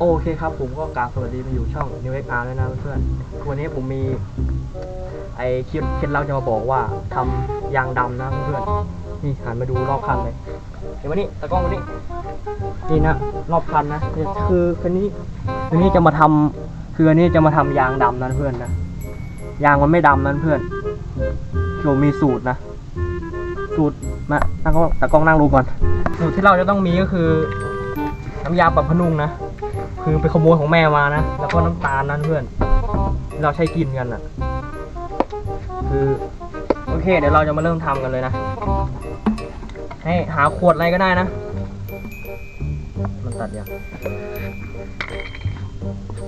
โอเคครับผมก็กราบสวัสดีมาอยู่ช่อง New XR แล้วนะเพื่อนๆวันนี้ผมมีไอคล็ดเคล็ดเราจะมาบอกว่าทำยางดำนะเพื่อนๆนี่หันมาดูรอบคันเลยเดี๋ยววันนี้ตะกล้องวันนี้นี่นะรอบคันนะคือคันนี้คันนี้จะมาทำคืออันนี้จะมาทำยางดำนะเพื่อนนะยางมันไม่ดำนะเพื่อนผมมีสูตรนะ สูตรมาตะกล้องตะกล้องนั่งดูก่อนสูตรที่เราจะต้องมีก็คือน้ำยาปรับพนุ่งนะ คือไปขโมยของแม่มานะ แล้วก็น้ำตาลนั่นเพื่อน เราใช้กินกันอะ คือ โอเค เดี๋ยวเราจะมาเริ่มทำกันเลยนะ ให้หาขวดอะไรก็ได้นะ มันตัดยัง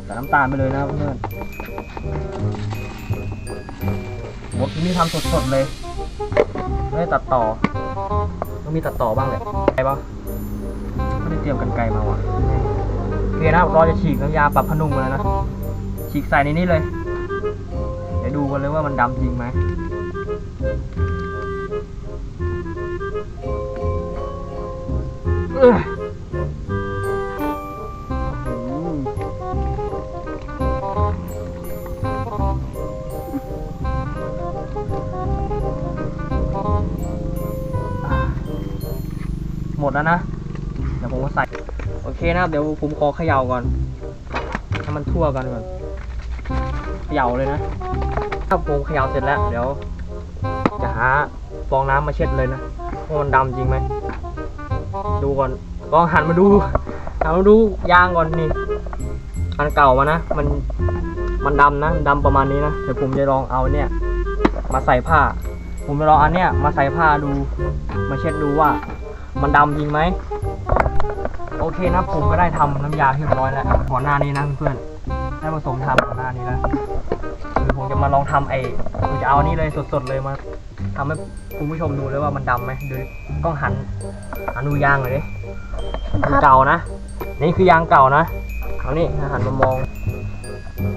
ใส่น้ำตาลไปเลยนะเพื่อนหมดที่นี่ทำสดๆเลยไม่ได้ตัดต่อต้องมีตัดต่อบ้างแหละไกลปะไม่ได้เตรียมกันไกลมาว่ะ เคนะเราจะฉีกน้ำยาปรับพนุ่งมาแล้วนะ ฉีกใส่ในนี้เลย เดี๋ยวดูกันเลยว่ามันดำจริงไหมเอ้ยอืมหมดแล้วนะ เดี๋ยวผมก็ใส่ โอเคนะครับเดี๋ยวผมขอเขย่าก่อนให้มันทั่วกันก่อนเขย่าเลยนะ ถ้าผมเขย่าเสร็จแล้ว เดี๋ยวจะหาฟองน้ำมาเช็ดเลยนะว่ามันดำจริงไหมดูก่อนลองหันมาดูหันมาดูยางก่อนนี่อันเก่ามานะ มันมันดำนะดำประมาณนี้นะเดี๋ยวผมจะลองเอาเนี่ย มาใส่ผ้า ผมจะลองอันเนี้ยมาใส่ผ้าดู มาเช็ดดูว่า มันดำจริงไหม โอเคนะผมก็ได้ทำน้ำยาที่เรียบร้อยแล้วก่อนหน้านี้นะเพื่อนได้ผสมทำก่อนหน้านี้แล้วคือผมจะมาลองทำไอ้ผมจะเอานนี้เลยสดๆเลยมาทำให้คุณผู้ชมดูเลยว่ามันดำไหมดยกล้องหันหันดูยางเลยดิเก่านะ นี่คือยางเก่านะเอานี่หันมามอง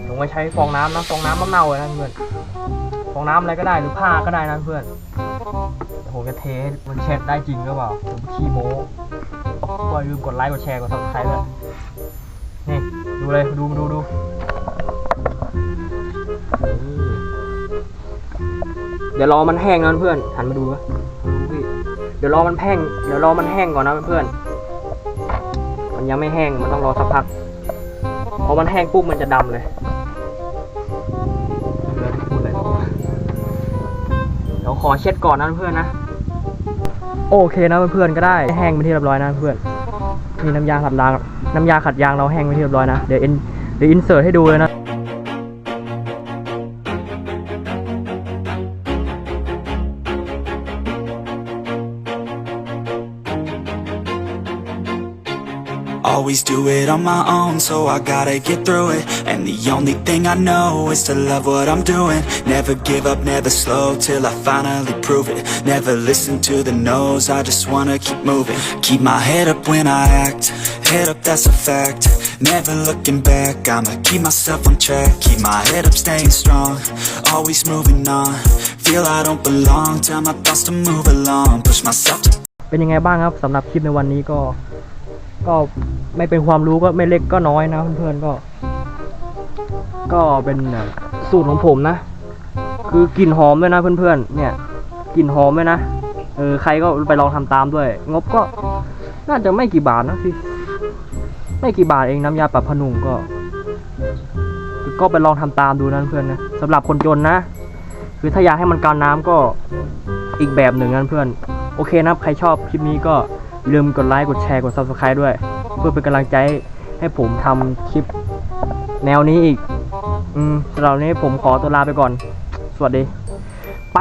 ผมมาใช้ฟองน้ำนะฟองน้ำมะน่าเลยนะเพื่อนฟองน้ำอะไรก็ได้หรือผ้าก็ได้นะเพื่อนผมจะเทมันเช็ดได้จริงหรือเปล่าผมขี้โม้ ก็อย่าลืมกดไลค์กดแชร์กด subscribe ด้วยนี่ดูเลยดูดูดูเดี๋ยวรอมันแห้งนะเพื่อนหันมาดูนะเดี๋ยวรอมันแห้งเดี๋ยวรอมันแห้งก่อนนะเพื่อนมันยังไม่แห้งมันต้องรอสักพักพอมันแห้งปุ๊บมันจะดำเลยเรต่อเดี๋ยวขอเช็ดก่อนนะเพื่อนนะ โอเคนะเพื่อนๆก็ได้แห้งไปนที่เรียบร้อยนะเพื่อนมีน้ำยาขัดยางน้ำยาขัดยางเราแห้งไปนที่เรียบร้อยนะเดี๋ยวอินเดี๋ยวอินเสิร์ตให้ดูเลยนะ Always do it on my own, so I gotta get through it. And the only thing I know is to love what I'm doing. Never give up, never slow till I finally prove it. Never listen to the no's, I just wanna keep moving. Keep my head up when I act, head up, that's a fact. Never looking back, I'ma keep myself on track. Keep my head up, staying strong, always moving on. Feel I don't belong, tell my thoughts to move along. Push myself to เป็นยังไงบ้างครับสำหรับคลิปในวันนี้ก็ ก็ไม่เป็นความรู้ก็ไม่เล็กก็น้อยนะเพื่อนๆก็ ก็เป็นสูตรของผมนะ คือกลิ่นหอมด้วยนะเพื่อนๆ เนี่ยกลิ่นหอมด้วยนะ เออใครก็ไปลองทำตามด้วย งบก็น่าจะไม่กี่บาทนะพี่ ไม่กี่บาทเองน้ำยาปรับผนุงก็ ก็ไปลองทำตามดูนะเพื่อนนะสำหรับคนจนนะ คือถ้าอยากให้มันการน้ำก็อีกแบบหนึ่งนะเพื่อน โอเคนะใครชอบคลิปนี้ก็ ลืมกดไลค์กดแชร์กด subscribe ด้วย เพื่อเป็นกำลังใจให้ผมทำคลิปแนวนี้อีก อืมสำหรับนนี้ผมขอตัวลาไปก่อน สวัสดี ไป